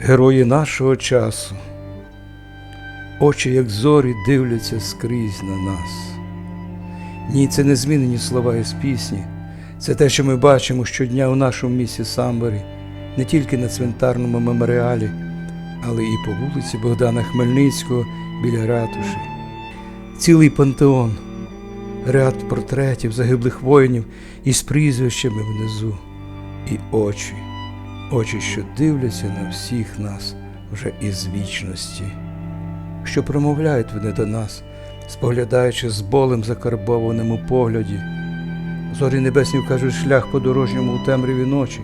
Герої нашого часу, очі, як зорі, дивляться скрізь на нас. Ні, це не змінені слова із пісні, це те, що ми бачимо щодня у нашому місті Самборі, не тільки на цвинтарному меморіалі, але і по вулиці Богдана Хмельницького біля ратуші. Цілий пантеон, ряд портретів загиблих воїнів із прізвищами внизу, і очі очі, що дивляться на всіх нас вже із вічності, що промовляють вони до нас, споглядаючи з болем закарбованим у погляді. Зорі небесні вкажуть шлях подорожньому у темряві ночі,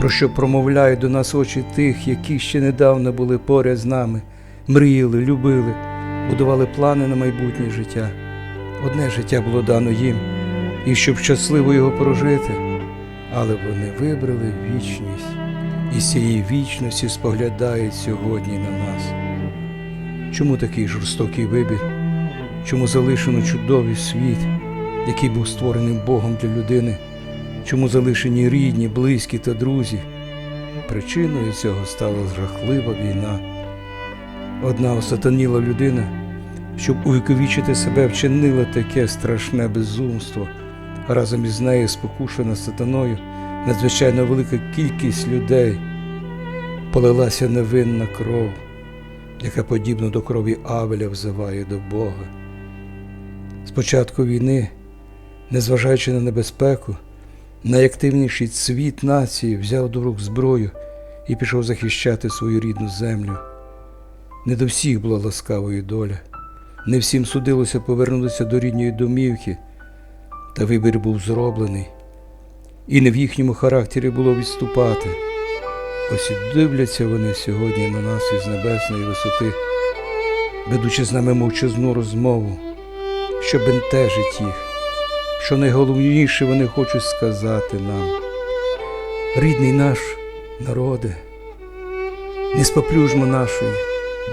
про що промовляють до нас очі тих, які ще недавно були поряд з нами, мріяли, любили, будували плани на майбутнє життя. Одне життя було дано їм, і щоб щасливо його прожити але вони вибрали вічність і з цієї вічності споглядають сьогодні на нас. Чому такий жорстокий вибір? Чому залишено чудовий світ, який був створений Богом для людини? Чому залишені рідні, близькі та друзі? Причиною цього стала жахлива війна. Одна осатаніла людина, щоб увіковічити себе, вчинила таке страшне безумство разом із нею спокушена сатаною надзвичайно велика кількість людей. Полилася невинна кров, яка подібно до крові Авеля взиває до Бога. З початку війни, незважаючи на небезпеку, найактивніший цвіт нації взяв до рук зброю і пішов захищати свою рідну землю. Не до всіх була ласкавою доля, не всім судилося повернутися до рідної домівки. Та вибір був зроблений, і не в їхньому характері було відступати. Ось і дивляться вони сьогодні на нас із небесної висоти, ведучи з нами мовчазну розмову, що бентежить їх, що найголовніше вони хочуть сказати нам. Рідний наш народе, не споплюжмо нашої,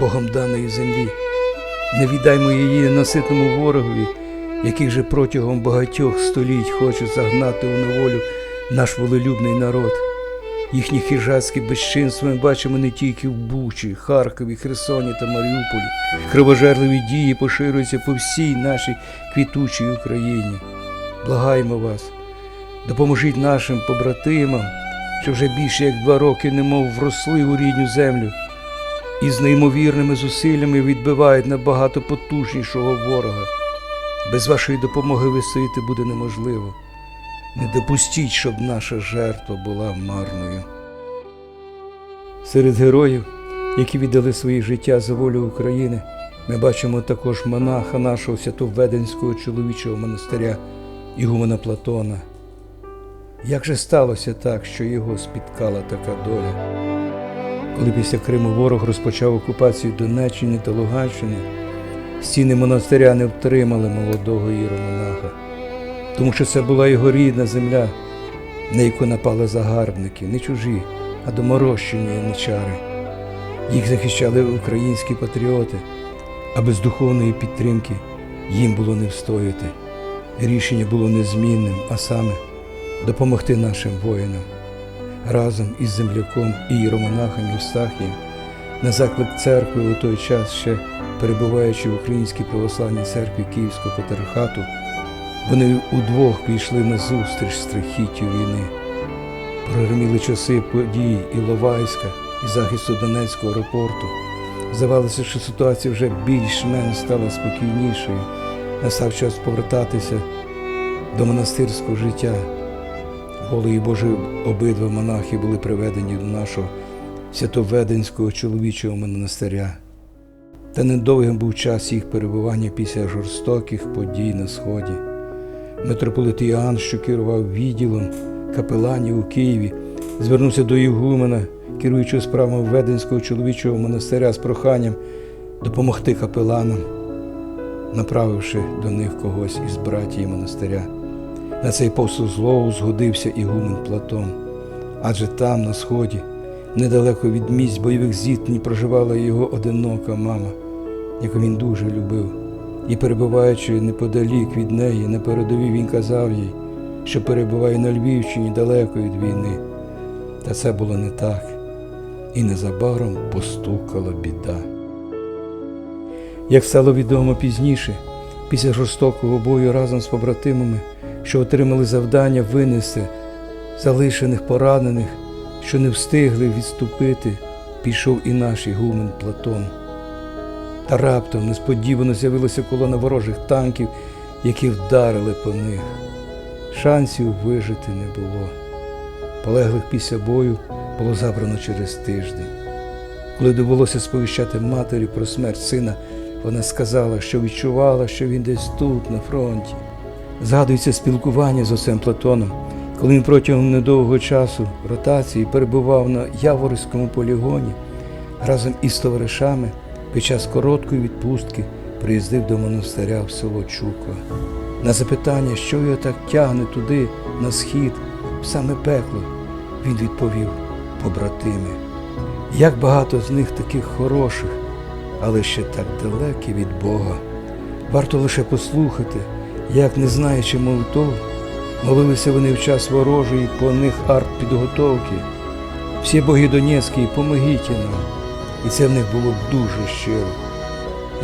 Богом даної землі, не віддаймо її ненаситному ворогові яких же протягом багатьох століть хоче загнати у неволю наш волелюбний народ. Їхні хижацькі безчинства ми бачимо не тільки в Бучі, Харкові, Херсоні та Маріуполі. Кривожерливі дії поширюються по всій нашій квітучій Україні. Благаємо вас, допоможіть нашим побратимам, що вже більше як два роки немов вросли у рідню землю, і з неймовірними зусиллями відбивають набагато потужнішого ворога. Без вашої допомоги вистояти буде неможливо. Не допустіть, щоб наша жертва була марною. Серед героїв, які віддали своє життя за волю України, ми бачимо також монаха нашого святовведенського чоловічого монастиря Ігумена Платона. Як же сталося так, що його спіткала така доля? Коли після Криму ворог розпочав окупацію Донеччини та Луганщини, Стіни монастиря не втримали молодого іеромонаха, тому що це була його рідна земля, на яку напали загарбники, не чужі, а доморощені яничари. Їх захищали українські патріоти, а без духовної підтримки їм було не встояти. Рішення було незмінним, а саме допомогти нашим воїнам. Разом із земляком і іеромонахом Євстахієм на заклик церкви у той час ще перебуваючи в Українській православній церкві Київського патріархату, вони удвох пішли на зустріч страхіттю війни. Прогреміли часи подій Іловайська і захисту Донецького аеропорту. Здавалося, що ситуація вже більш-менш стала спокійнішою. Настав час повертатися до монастирського життя. Голої Божі обидва монахи були приведені до нашого святоведенського чоловічого монастиря. Та недовгим був час їх перебування після жорстоких подій на Сході. Митрополит Іоанн, що керував відділом капеланів у Києві, звернувся до Ігумена, керуючого справами Веденського чоловічого монастиря з проханням допомогти капеланам, направивши до них когось із братії монастиря. На цей посуд злову згодився Ігумен Платон, адже там, на сході, недалеко від місць бойових зіткнень проживала його одинока мама, яку він дуже любив. І, перебуваючи неподалік від неї, на передовій він казав їй, що перебуває на Львівщині далеко від війни. Та це було не так. і незабаром постукала біда. Як стало відомо пізніше, після жорстокого бою разом з побратимами, що отримали завдання винести залишених поранених, що не встигли відступити, пішов і наш ігумен Платон. Та раптом несподівано з'явилася колона ворожих танків, які вдарили по них. Шансів вижити не було. Полеглих після бою було забрано через тиждень. Коли довелося сповіщати матері про смерть сина, вона сказала, що відчувала, що він десь тут, на фронті. Згадується спілкування з отцем Платоном, коли він протягом недовгого часу ротації перебував на Яворському полігоні разом із товаришами під час короткої відпустки приїздив до монастиря в село Чуква. На запитання, що його так тягне туди, на схід, в саме пекло, він відповів побратими. Як багато з них таких хороших, але ще так далекі від Бога. Варто лише послухати, як, не знаючи молитов, молилися вони в час ворожої по них артпідготовки. Всі боги Донецькі, помогіть нам. І це в них було дуже щиро.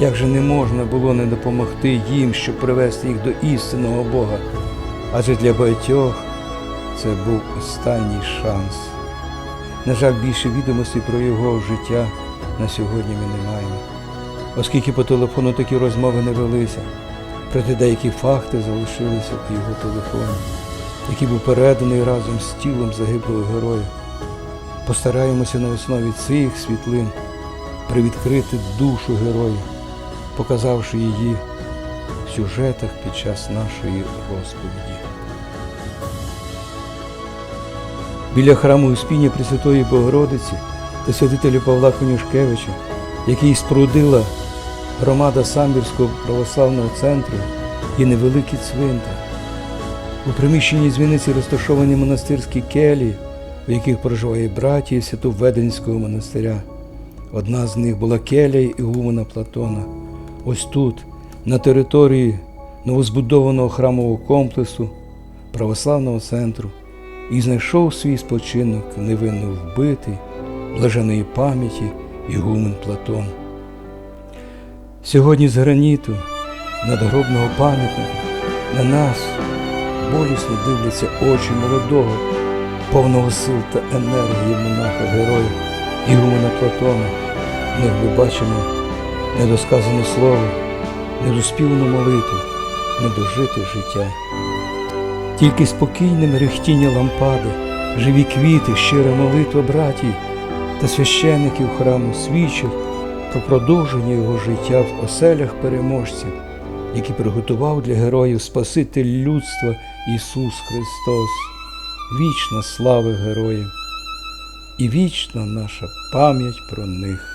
Як же не можна було не допомогти їм, щоб привести їх до істинного Бога? Адже для багатьох це був останній шанс. На жаль, більше відомостей про його життя на сьогодні ми не маємо, оскільки по телефону такі розмови не велися. Проте деякі факти залишилися в його телефоні, який був переданий разом з тілом загиблого героя. Постараємося на основі цих світлин привідкрити душу героя, показавши її в сюжетах під час нашої розповіді. Біля храму Успіння Пресвятої Богородиці та святителя Павла Конюшкевича, який спорудила громада Самбірського православного центру, є невеликий цвинтар. У приміщенні дзвіниці розташовані монастирські келії, у яких проживає братія Святовведенського монастиря. Одна з них була келія Ігумена Платона. Ось тут, на території новозбудованого храмового комплексу православного центру, і знайшов свій спочинок невинно вбитий, блаженої пам'яті Ігумен Платон. Сьогодні з граніту, надгробного пам'ятника, на нас болісно дивляться очі молодого, повного сил та енергії монаха героя Ігумена Платона. В ми бачимо недосказане слово, недоспівну молитву, недожите життя. Тільки спокійне мерехтіння лампади, живі квіти, щира молитва братій та священиків храму свідчать про продовження його життя в оселях переможців, які приготував для героїв Спаситель людства Ісус Христос. Вічна слава героям і вічна наша пам'ять про них.